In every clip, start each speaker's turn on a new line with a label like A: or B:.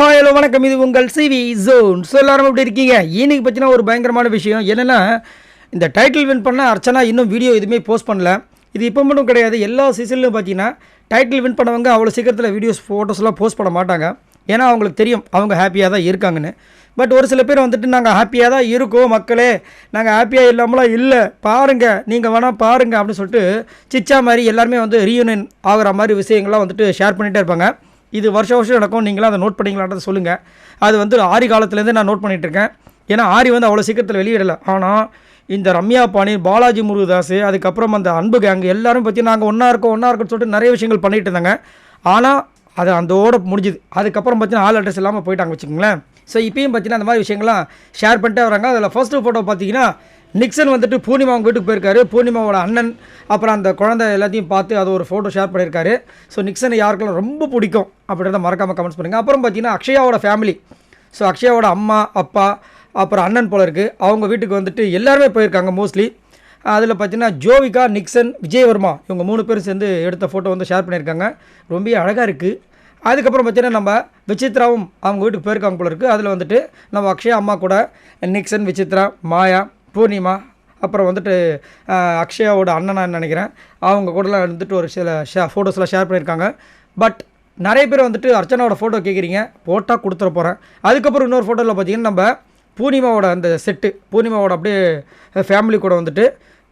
A: Hi hello வணக்கம். இது உங்கள் சிவி ஜோன். ஸோ எல்லாரும் எப்படி இருக்கீங்க? இன்னைக்கு பார்த்தீங்கன்னா ஒரு பயங்கரமான விஷயம் என்னென்னா இந்த டைட்டில் வின் பண்ண அர்ச்சனா இன்னும் வீடியோ எதுவுமே போஸ்ட் பண்ணல. இது இப்போ மட்டும் கிடையாது. எல்லா சீசன்லையும் பார்த்தீங்கன்னா டைட்டில் வின் பண்ணவங்க அவ்வளோ சீக்கிரத்தில் வீடியோஸ் ஃபோட்டோஸ்லாம் போஸ்ட் பண்ண மாட்டாங்க. ஏன்னா அவங்களுக்கு தெரியும். அவங்க ஹாப்பியாக தான் இருக்காங்கன்னு. பட் ஒரு சில பேர் வந்துட்டு நாங்கள் ஹாப்பியாக தான் இருக்கோம் மக்களே. நாங்கள் ஹாப்பியாக இல்லாமலாம் இல்லை. பாருங்கள் நீங்கள் வேணால் பாருங்கள் அப்படின்னு சொல்லிட்டு சிச்சா மாதிரி எல்லாருமே வந்து ரீயூனியன் ஆகிற மாதிரி விஷயங்கள்லாம் வந்துட்டு ஷேர் பண்ணிகிட்டே இருப்பாங்க. இது வருஷம் வருஷம் நடக்கும். நீங்களாம் அதை நோட் பண்ணிங்களான்றதை சொல்லுங்கள் அது வந்து ஆரி காலத்துலேருந்து நான் நோட் பண்ணிகிட்டு இருக்கேன் ஏன்னா ஆரி வந்து அவ்வளோ சீக்கிரத்தில் வெளியிடலை. ஆனால் இந்த ரம்யா பாணி பாலாஜி முருகதாஸ் அதுக்கப்புறம் அந்த அன்பு கேங் எல்லாரும் பற்றி நாங்கள் ஒன்றா இருக்கோம் ஒன்றா இருக்கோம்னு சொல்லிட்டு நிறைய விஷயங்கள் பண்ணிகிட்டு இருந்தாங்க. ஆனால் அது அந்தோட முடிஞ்சுது. அதுக்கப்புறம் பார்த்தீங்கன்னா ஆல் அட்ரஸ் இல்லாமல் போயிட்டாங்க வச்சுக்கோங்களேன். ஸோ இப்பயும் பார்த்தீங்கன்னா அந்த மாதிரி விஷயங்கள்லாம் ஷேர் பண்ணிட்டே வராங்க. அதில் ஃபஸ்ட்டு ஃபோட்டோ பார்த்தீங்கன்னா நிக்சன் வந்துட்டு பூர்ணிமா அவங்க வீட்டுக்கு போயிருக்காரு. பூர்ணிமாவோட அண்ணன் அப்புறம் அந்த குழந்தை எல்லாத்தையும் பார்த்து அதை ஒரு ஃபோட்டோ ஷேர் பண்ணியிருக்காரு. ஸோ நிக்சனை யாருக்கெல்லாம் ரொம்ப பிடிக்கும் அப்படின்றத மறக்காமல் கமெண்ட்ஸ் பண்ணுங்கள் அப்புறம் பார்த்தீங்கன்னா அக்ஷயாவோட ஃபேமிலி ஸோ அக்ஷயாவோட அம்மா அப்பா அப்புறம் அண்ணன் போல இருக்குது அவங்க வீட்டுக்கு வந்துட்டு எல்லாருமே போயிருக்காங்க மோஸ்ட்லி அதில் பார்த்தீங்கன்னா ஜோவிகா நிக்சன் விஜயவர்மா இவங்க மூணு பேரும் சேர்ந்து எடுத்த ஃபோட்டோ வந்து ஷேர் பண்ணியிருக்காங்க. ரொம்ப அழகாக இருக்குது அதுக்கப்புறம் பார்த்தீங்கன்னா நம்ம விசித்ராவும் அவங்க வீட்டுக்கு போயிருக்காங்க போல இருக்குது அதில் வந்துட்டு நம்ம அக்ஷயா அம்மா கூட நிக்சன் விசித்ரா மாயா பூர்ணிமா அப்புறம் வந்துட்டு அக்ஷயாவோட அண்ணனான்னு நினைக்கிறேன் அவங்க கூடலாம் வந்துட்டு ஒரு சில ஷே ஃபோட்டோஸ்லாம் ஷேர் பண்ணியிருக்காங்க. பட் நிறைய பேர் வந்துட்டு அர்ச்சனாவோட ஃபோட்டோ கேட்குறீங்க போட்டால் கொடுத்துட போகிறேன் அதுக்கப்புறம் இன்னொரு ஃபோட்டோவில் பார்த்தீங்கன்னா நம்ம பூர்ணிமாவோட அந்த செட்டு பூர்ணிமாவோட அப்படியே ஃபேமிலி கூட வந்துட்டு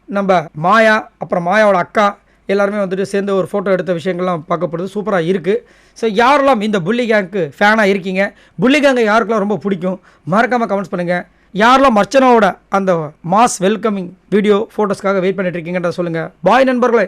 A: நம்ம மாயா அப்புறம் மாயாவோட அக்கா எல்லாருமே வந்துட்டு சேர்ந்து ஒரு ஃபோட்டோ எடுத்த விஷயங்கள்லாம் பார்க்கப்படுது. சூப்பராக இருக்குது ஸோ யாரெல்லாம் இந்த புள்ளி கேங்க்கு ஃபேனாக இருக்கீங்க புள்ளி கேங்கை யாருக்கெல்லாம் ரொம்ப பிடிக்கும் மறக்காமல் கமெண்ட்ஸ் பண்ணுங்கள் யாரெல்லாம் அர்ச்சனாவோட அந்த மாஸ் வெல்கமிங் வீடியோ ஃபோட்டோஸ்க்காக வெயிட் பண்ணிட்டு இருக்கீங்கன்றத சொல்லுங்கள் பாய் நண்பர்களே.